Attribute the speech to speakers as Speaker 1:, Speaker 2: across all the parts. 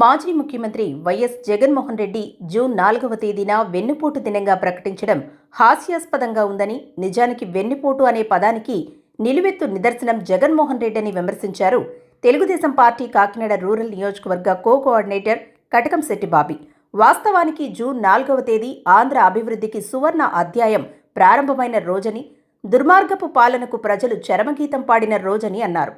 Speaker 1: మాజీ ముఖ్యమంత్రి YS Jaganmohan Reddy June నాలుగవ తేదీన వెన్నుపోటు దినంగా ప్రకటించడం హాస్యాస్పదంగా ఉందని నిజానికి వెన్నుపోటు అనే పదానికి నిలువెత్తు నిదర్శనం జగన్మోహన్ రెడ్డి అని విమర్శించారు. తెలుగుదేశం పార్టీ కాకినాడ రూరల్ నియోజకవర్గ కో కోఆర్డినేటర్ కటకంశెట్టి బాబీ. వాస్తవానికి జూన్ నాలుగవ తేదీ ఆంధ్ర అభివృద్ధికి సువర్ణ అధ్యాయం ప్రారంభమైన రోజని దుర్మార్గపు పాలనకు ప్రజలు చరమగీతం పాడిన రోజని అన్నారు.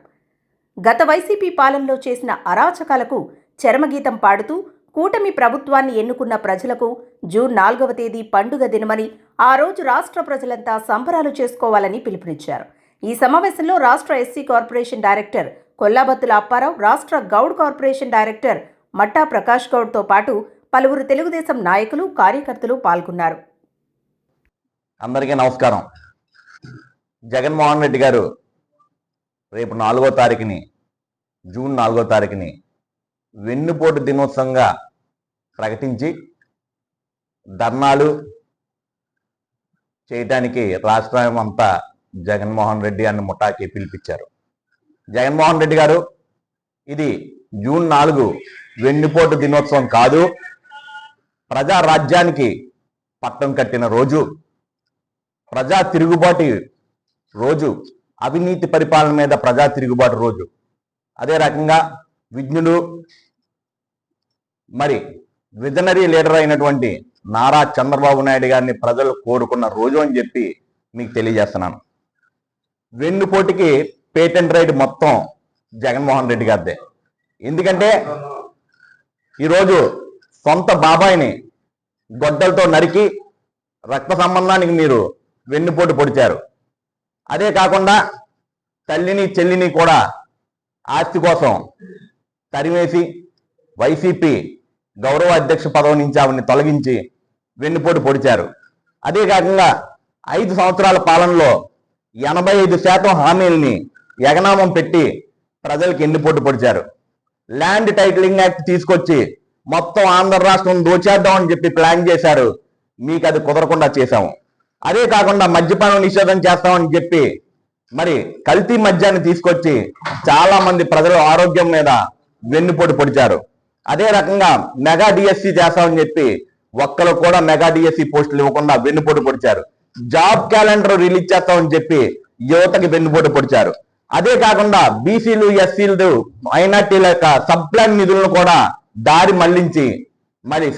Speaker 1: గత వైసీపీ పాలనలో చేసిన అరాచకాలకు చరమగీతం పాడుతూ కూటమి ప్రభుత్వాన్ని ఎన్నుకున్న ప్రజలకు జూన్ నాలుగవ తేదీ పండుగ దినమని ఆ రోజు రాష్ట్ర ప్రజలంతా సంబరాలు చేసుకోవాలని పిలుపునిచ్చారు. ఈ సమావేశంలో రాష్ట్ర SC corporation director Kollabathula Apparao రాష్ట్ర గౌడ్ కార్పొరేషన్ డైరెక్టర్ మట్టా ప్రకాష్ గౌడ్తో పాటు పలువురు తెలుగుదేశం నాయకులు కార్యకర్తలు పాల్గొన్నారు.
Speaker 2: అందరికీ నమస్కారం. జగన్మోహన్ రెడ్డి గారు రేపు నాలుగో తారీఖుని జూన్ నాలుగో తారీఖుని వెన్నుపోటు దినోత్సవంగా ప్రకటించి ధర్నాలు చేయటానికి రాష్ట్రం అంతా జగన్మోహన్ రెడ్డి అని ముఠాకి పిలిపించారు. జగన్మోహన్ రెడ్డి గారు ఇది జూన్ నాలుగు వెన్నుపోటు దినోత్సవం కాదు ప్రజా రాజ్యానికి పట్టం కట్టిన రోజు ప్రజా తిరుగుబాటు రోజు అవినీతి పరిపాలన మీద ప్రజా తిరుగుబాటు రోజు. అదే రకంగా విజ్ఞుడు మరి విజనరీ లీడర్ అయినటువంటి నారా చంద్రబాబు నాయుడు గారిని ప్రజలు కోరుకున్న రోజు అని చెప్పి మీకు తెలియజేస్తున్నాను. వెన్నుపోటుకి పేటెంట్ రైట్ మొత్తం జగన్మోహన్ రెడ్డి గారిదే. ఎందుకంటే ఈరోజు సొంత బాబాయిని గొడ్డలతో నరికి రక్త సంబంధానికి మీరు వెన్నుపోటు పొడిచారు. అదే కాకుండా తల్లిని చెల్లిని కూడా ఆస్తి కోసం తరిమేసి వైసీపీ గౌరవ అధ్యక్ష పదవి నుంచి ఆవిడని తొలగించి వెన్నుపోటు పొడిచారు. అదే కాకుండా ఐదు సంవత్సరాల పాలనలో ఎనభై ఐదు శాతం హామీల్ని ఎగనామం పెట్టి ప్రజలకు ఎన్నుపోటు పొడిచారు. ల్యాండ్ టైటిలింగ్ యాక్ట్ తీసుకొచ్చి మొత్తం ఆంధ్ర రాష్ట్రం దోచేద్దామని చెప్పి ప్లాన్ చేశారు. మీకు అది కుదరకుండా చేశాము. అదే కాకుండా మద్యపానం నిషేధం చేస్తామని చెప్పి మరి కల్తీ మద్యాన్ని తీసుకొచ్చి చాలా మంది ప్రజల ఆరోగ్యం మీద వెన్నుపోటు పొడిచారు. అదే రకంగా మెగా డిఎస్సి చేస్తామని చెప్పి ఒక్కరు కూడా మెగా డిఎస్సి పోస్టులు ఇవ్వకుండా వెన్నుపోటు పొడిచారు. జాబ్ క్యాలెండర్ రిలీజ్ చేస్తామని చెప్పి యువతకి వెన్నుపోటు పొడిచారు. అదే కాకుండా బీసీలు ఎస్సీలు మైనార్టీల యొక్క సబ్ప్లాన్ నిధులను కూడా దారి మళ్ళించి మరి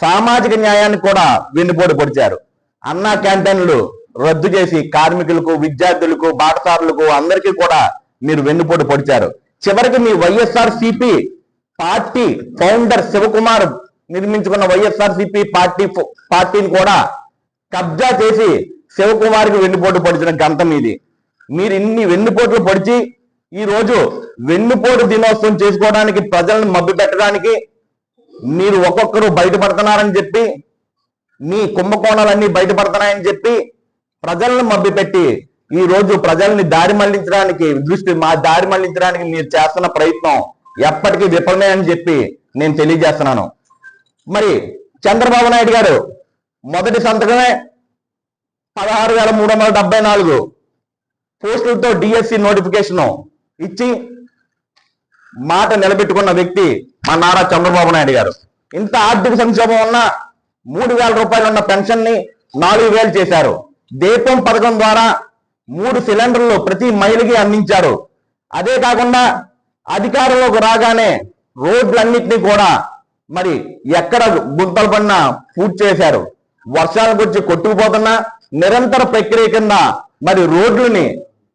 Speaker 2: సామాజిక న్యాయాన్ని కూడా వెన్నుపోటు పొడిచారు. అన్నా క్యాంటీన్లు రద్దు చేసి కార్మికులకు విద్యార్థులకు బాటసారులకు అందరికీ కూడా మీరు వెన్నుపోటు పొడిచారు. చివరికి మీ YSR CP party founder Sivakumar నిర్మించుకున్న YSRCP party ఫో- పార్టీని కూడా కబ్జా చేసి శివకుమార్కి వెన్నుపోటు పొడిచిన గంతం ఇది. మీరు ఇన్ని వెన్నుపోట్లు పొడిచి ఈ రోజు వెన్నుపోటు దినోత్సవం చేసుకోవడానికి ప్రజలను మబ్బి పెట్టడానికి మీరు ఒక్కొక్కరు బయటపడుతున్నారని చెప్పి మీ కుంభకోణాలన్నీ బయటపడుతున్నాయని చెప్పి ప్రజలను మభ్యపెట్టి ఈ రోజు ప్రజల్ని దారి మళ్ళించడానికి దృష్టి మా దారి మళ్ళించడానికి మీరు చేస్తున్న ప్రయత్నం ఎప్పటికీ విఫలమే అని చెప్పి నేను తెలియజేస్తున్నాను. మరి చంద్రబాబు నాయుడు గారు మొదటి సంతకమే పదహారు వేల మూడు వందల డెబ్బై నాలుగు పోస్టులతో డిఎస్సి నోటిఫికేషన్ ఇచ్చి మాట నిలబెట్టుకున్న వ్యక్తి మా నారా చంద్రబాబు నాయుడు గారు. ఇంత ఆర్థిక సంక్షోభం ఉన్న మూడు వేల రూపాయలు ఉన్న పెన్షన్ని నాలుగు వేలు చేశారు. దీపం పథకం ద్వారా మూడు సిలిండర్లు ప్రతి మైలుకి అందించారు. అదే కాకుండా అధికారంలోకి రాగానే రోడ్లన్నింటినీ కూడా మరి ఎక్కడ గుంతలు పడినా పూర్తి చేశారు. వర్షాలకు వచ్చి కొట్టుకుపోతున్నా నిరంతర ప్రక్రియ కింద మరి రోడ్లని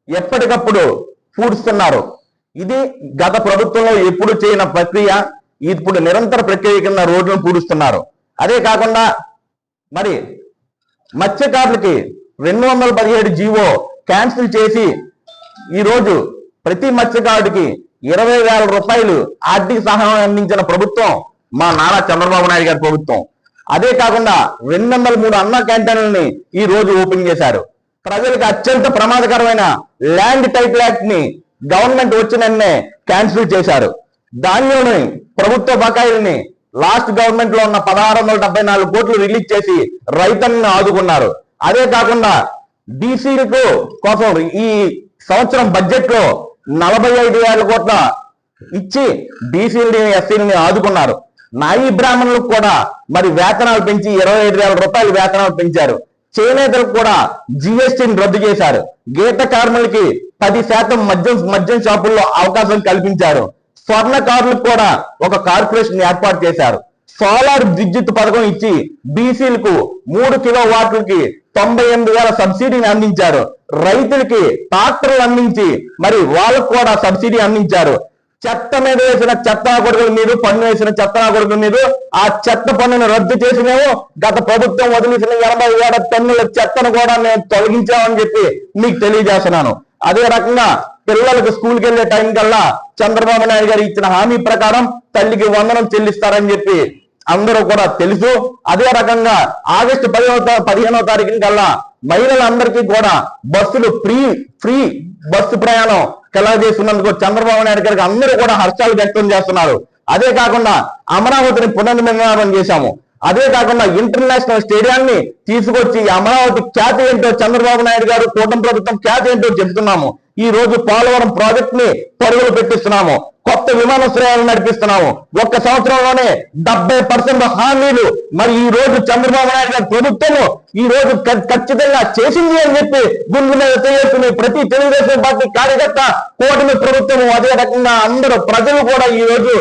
Speaker 2: ఎప్పటికప్పుడు పూడుస్తున్నారు. ఇది గత ప్రభుత్వంలో ఎప్పుడు చేయని ప్రక్రియ ఇప్పుడు నిరంతర ప్రక్రియ కింద రోడ్లను పూడుస్తున్నారు. అదే కాకుండా మరి మత్స్యకారులకి రెండు వందల పదిహేడు జీవో క్యాన్సిల్ చేసి ఈరోజు ప్రతి మత్స్యకారుడికి ఇరవై వేల రూపాయలు ఆర్థిక సహాయం అందించిన ప్రభుత్వం మా నారా చంద్రబాబు నాయుడు గారి ప్రభుత్వం. అదే కాకుండా రెండు వందల మూడు అన్న క్యాంటీన్లని ఈ రోజు ఓపెన్ చేశారు. ప్రజలకు అత్యంత ప్రమాదకరమైన ల్యాండ్ టైటిల్ యాక్ట్ని గవర్నమెంట్ వచ్చినన్నే క్యాన్సిల్ చేశారు. దానిలోని ప్రభుత్వ బకాయిల్ని లాస్ట్ గవర్నమెంట్లో ఉన్న పదహారు వందల డెబ్బై నాలుగు కోట్లు రిలీజ్ చేసి రైతులను ఆదుకున్నారు. అదే కాకుండా బీసీలకు కోసం ఈ సంవత్సరం బడ్జెట్లో నలభై ఐదు వేల కోట్ల ఇచ్చి బీసీలని ఎస్సీలని ఆదుకున్నారు. నాయి బ్రాహ్మణులకు కూడా మరి వేతనాలు పెంచి ఇరవై ఐదు వేల రూపాయలు వేతనాలు పెంచారు. చేనేతలకు కూడా జిఎస్టీని రద్దు చేశారు. గీత కార్మికులకి పది శాతం మద్యం మద్యం షాపుల్లో అవకాశం కల్పించారు. స్వర్ణకారులకు కూడా ఒక కార్పొరేషన్ ఏర్పాటు చేశారు. సోలార్ విద్యుత్ పథకం ఇచ్చి బీసీలకు మూడు కిలో వాట్లకి తొంభై ఎనిమిది వేల సబ్సిడీని అందించారు. రైతులకి ట్రాక్టర్లు అందించి మరి వాళ్ళకు కూడా సబ్సిడీ అందించారు. చెత్త మీద వేసిన చెత్త కొడుకుల మీద పన్ను వేసిన చెత్త కొడుకుల మీద ఆ చెత్త పన్నును రద్దు చేసినాము గత ప్రభుత్వం వదిలేసిన ఎనభై ఏడు టన్నుల చెత్తను కూడా మేము తొలగించామని చెప్పి మీకు తెలియజేస్తున్నాను. అదే రకంగా పిల్లలకు స్కూల్కి వెళ్ళే టైం కల్లా చంద్రబాబు నాయుడు గారు ఇచ్చిన హామీ ప్రకారం తల్లికి వందనం చెల్లిస్తారని చెప్పి అందరూ కూడా తెలుసు. అదే రకంగా ఆగస్టు పదిహేనవ పదిహేనో పదిహేనవ తారీఖు కల్లా మహిళలందరికీ కూడా బస్సులు ఫ్రీ ఫ్రీ బస్సు ప్రయాణం కలగజేస్తున్నందుకు చంద్రబాబు నాయుడు గారికి అందరూ కూడా హర్షాలు వ్యక్తం చేస్తున్నారు. అదే కాకుండా అమరావతిని పునర్నిర్మాణం చేశాము. అదే కాకుండా ఇంటర్నేషనల్ స్టేడియాన్ని తీసుకొచ్చి అమరావతి ఖ్యాతి ఏంటో చంద్రబాబు నాయుడు గారు కూటమి ప్రభుత్వం ఖ్యాతి ఏంటో చెబుతున్నాము. ఈ రోజు పోలవరం ప్రాజెక్ట్ని పరుగులు పెట్టిస్తున్నాము. కొత్త విమానాశ్రయాలు నడిపిస్తున్నాము. ఒక్క సంవత్సరంలోనే డెబ్బై పర్సెంట్ హామీలు మరి ఈ రోజు చంద్రబాబు నాయుడు గారి ప్రభుత్వము ఈ రోజు ఖచ్చితంగా చేసింది అని చెప్పి గుండె మీద చేసుకుని ప్రతి తెలుగుదేశం పార్టీ కార్యకర్త కూటమి ప్రభుత్వము అదే రకంగా అందరూ ప్రజలు కూడా ఈ రోజు